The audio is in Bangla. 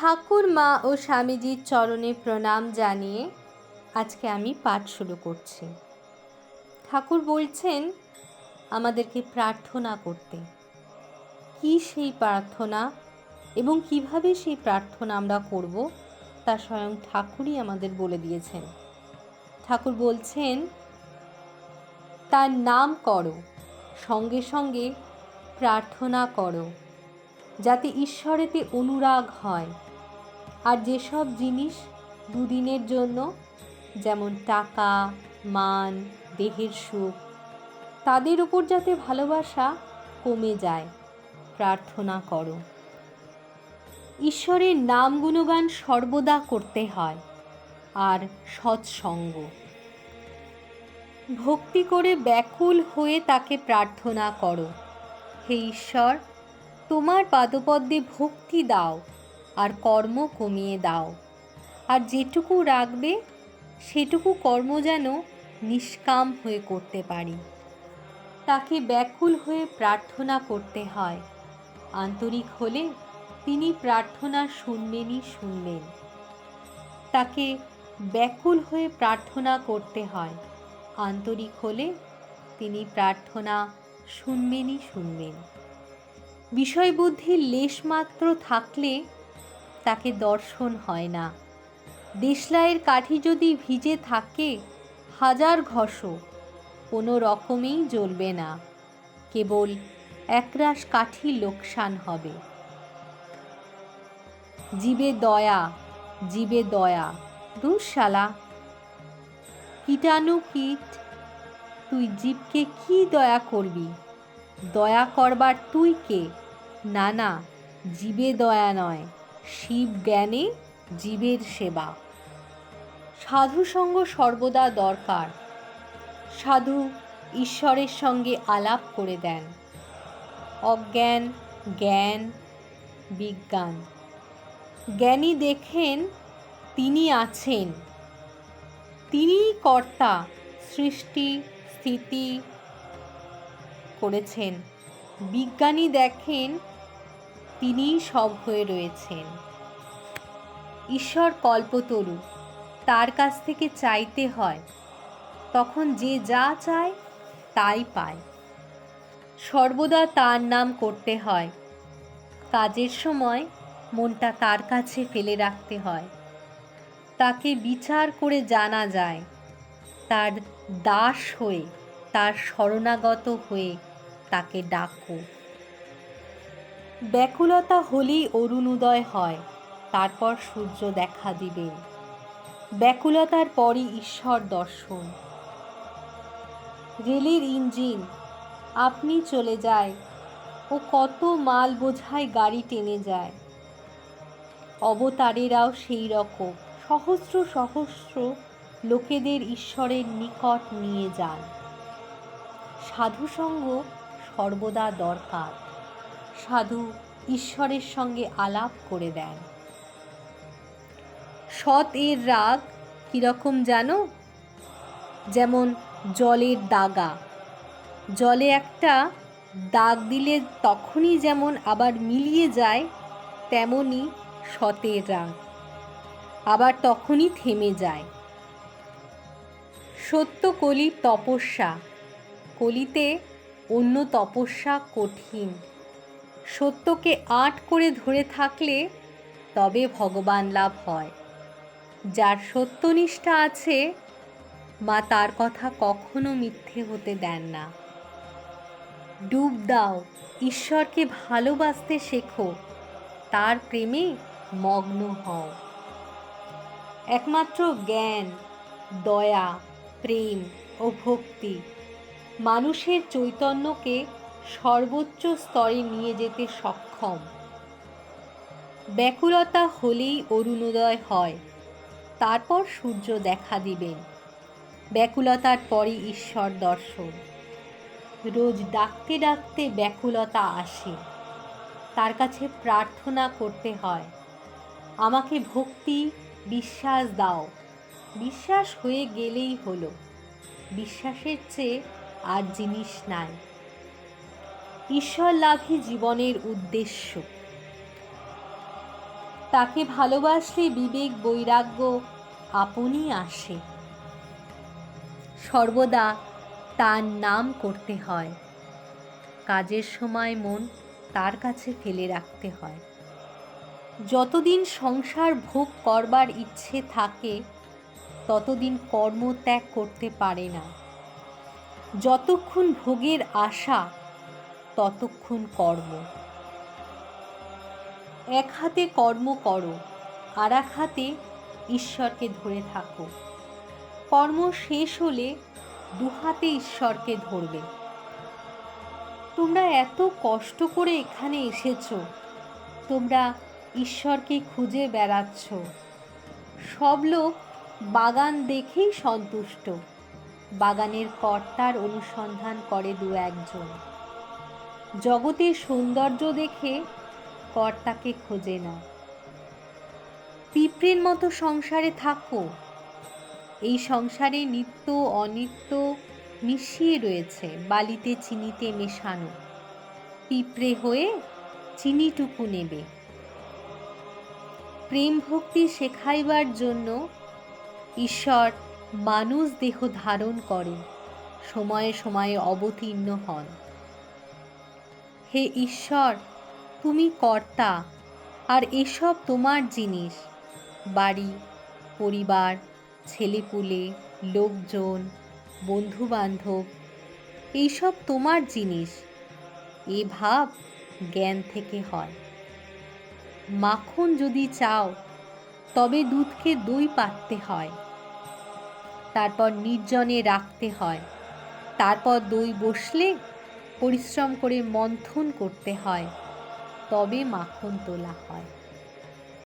ঠাকুর মা ও স্বামীজির চরণে প্রণাম জানিয়ে আজকে আমি পাঠ শুরু করছি। ঠাকুর বলছেন, আমাদেরকে প্রার্থনা করতে। কি সেই প্রার্থনা এবং কীভাবে সেই প্রার্থনা আমরা করব, তা স্বয়ং ঠাকুরই আমাদের বলে দিয়েছেন। ঠাকুর বলছেন, তার নাম করো, সঙ্গে সঙ্গে প্রার্থনা করো, যাতে ঈশ্বরেতে অনুরাগ হয় আর যেসব জিনিস দুদিনের জন্য, যেমন টাকা, মান, দেহের সুখ, তাদের উপর যাতে ভালোবাসা কমে যায়, প্রার্থনা করো। ঈশ্বরের নাম গুণগান সর্বদা করতে হয় আর সৎসঙ্গ। ভক্তি করে ব্যাকুল হয়ে তাকে প্রার্থনা করো। হে ঈশ্বর, তোমার পাদপদ্মে ভক্তি দাও। আর কর্ম কমিয়ে দাও। আর যেটুকু রাখবে, সেটুকু কর্ম যেন নিষ্কাম হয়ে করতে পারি। তাকে ব্যাকুল হয়ে প্রার্থনা করতে হয়। আন্তরিক হলে তিনি প্রার্থনা শুনবেনই শুনবেন। তাকে ব্যাকুল হয়ে প্রার্থনা করতে হয়। আন্তরিক হলে তিনি প্রার্থনা শুনবেনই শুনবেন। বিষয়বুদ্ধির লেশমাত্র থাকলে তাকে দর্শন হয় না। দেশলাইয়ের কাঠি যদি ভিজে থাকে, হাজার ঘষ, কোনো রকমেই জ্বলবে না। কেবল একরাশ কাঠি লোকসান হবে। জীবে দয়া জীবে দয়া দুঃশালা কীটাণু কীট, তুই জীবকে কি দয়া করবি? দয়া করবার তুই কে? না না, জীবে দয়া নয়। শিব জ্ঞানে জীবের সেবা। সাধু সঙ্গ সর্বদা দরকার। সাধু ঈশ্বরের সঙ্গে আলাপ করে দেন। অজ্ঞান, জ্ঞান, বিজ্ঞান। জ্ঞানী দেখেন তিনি আছেন। তিনি কর্তা, সৃষ্টি, স্থিতি করেছেন। বিজ্ঞানী দেখেন তিনিই সব হয়ে রয়েছেন। ঈশ্বর কল্পতরু, তার কাছ থেকে চাইতে হয়, তখন যে যা চায়, তাই পায়। সর্বদা তার নাম করতে হয়, কাজের সময় মনটা তার কাছে ফেলে রাখতে হয়। তাকে বিচার করে জানা যায়, তার দাস হয়ে, তার শরণাগত হয়ে তাকে ডাকো। ব্যাকুলতা হলেই অরুণোদয় হয়, তারপর সূর্য দেখা দিবেন ব্যাকুলতার পরই ঈশ্বর দর্শন। রেলের ইঞ্জিন, আপনি চলে যায়, ও কত মাল বোঝায় গাড়ি টেনে যায়। অবতারেরাও সেই রকম, সহস্র সহস্র লোকেদের ঈশ্বরের নিকট নিয়ে যান। সাধুসঙ্গ সর্বদা দরকার। সাধু ঈশ্বরের সঙ্গে আলাপ করে দেন। সৎ এর রাগ কীরকম জানো? যেমন জলের দাগা। জলে একটা দাগ দিলে তখনই যেমন আবার মিলিয়ে যায়, তেমনই সতের রাগ আবার তখনই থেমে যায়। সত্য কলি তপস্যা, কলিতে অন্য তপস্যা কঠিন। সত্যকে আট করে ধরে থাকলে তবে ভগবান লাভ হয়। যার সত্যনিষ্ঠা আছে, মা তার কথা কখনো মিথ্যে হতে দেন না। ডুব দাও, ঈশ্বরকে ভালোবাসতে শেখো, তার প্রেমে মগ্ন হও। একমাত্র জ্ঞান, দয়া, প্রেম ও ভক্তি মানুষের চৈতন্যকে সর্বোচ্চ স্তরে নিয়ে যেতে সক্ষম। ব্যাকুলতা হলেই অরুণোদয় হয়, তারপর সূর্য দেখা দিবেন। ব্যাকুলতার পরই ঈশ্বর দর্শন। রোজ ডাকতে ডাকতে ব্যাকুলতা আসে। তার কাছে প্রার্থনা করতে হয়, আমাকে ভক্তি, বিশ্বাস দাও। বিশ্বাস হয়ে গেলেই হলো। বিশ্বাসের চেয়ে আর জিনিস নাই। ঈশ্বর লাভই জীবনের উদ্দেশ্য। তাকে ভালোবাসলে বিবেক, বৈরাগ্য আপনই আসে। সর্বদা তার নাম করতে হয়। কাজের সময় মন তার কাছে ফেলে রাখতে হয়। যতদিন সংসার ভোগ করবার ইচ্ছে থাকে, ততদিন কর্ম ত্যাগ করতে পারে না। যতক্ষণ ভোগের আশা ততক্ষণ কর্ম। এক হাতে কর্ম করো, আর এক হাতে ঈশ্বরকে ধরে থাকো। কর্ম শেষ হলে দু হাতে ঈশ্বরকে ধরবে। তোমরা এত কষ্ট করে এখানে এসেছ, তোমরা ঈশ্বরকে খুঁজে বেড়াচ্ছ। সব লোক বাগান দেখেই সন্তুষ্ট। বাগানের কর্তার অনুসন্ধান করে দু একজন। জগতের সৌন্দর্য দেখে কর্তাকে খোঁজে না। পিঁপড়ের মতো সংসারে থাকো। এই সংসারে নিত্য অনিত্য মিশিয়ে রয়েছে, বালিতে চিনিতে মেশানো। পিঁপড়ে হয়ে চিনিটুকু নেবে। প্রেম ভক্তি শেখাইবার জন্য ঈশ্বর মানুষ দেহ ধারণ করে সময়ে সময়ে অবতীর্ণ হন। হে ঈশ্বর, তুমি কর্তা, আর এসব তোমার জিনিস। বাড়ি, পরিবার, ছেলেপুলে, লোকজন, বন্ধুবান্ধব, এইসব তোমার জিনিস। এ ভাব জ্ঞান থেকে হয়। মাখন যদি চাও, তবে দুধকে দই পাততে হয়। তারপর নির্জনে রাখতে হয়। তারপর দই বসলে পরিশ্রম করে মন্থন করতে হয় তবে মাখন তোলা হয়।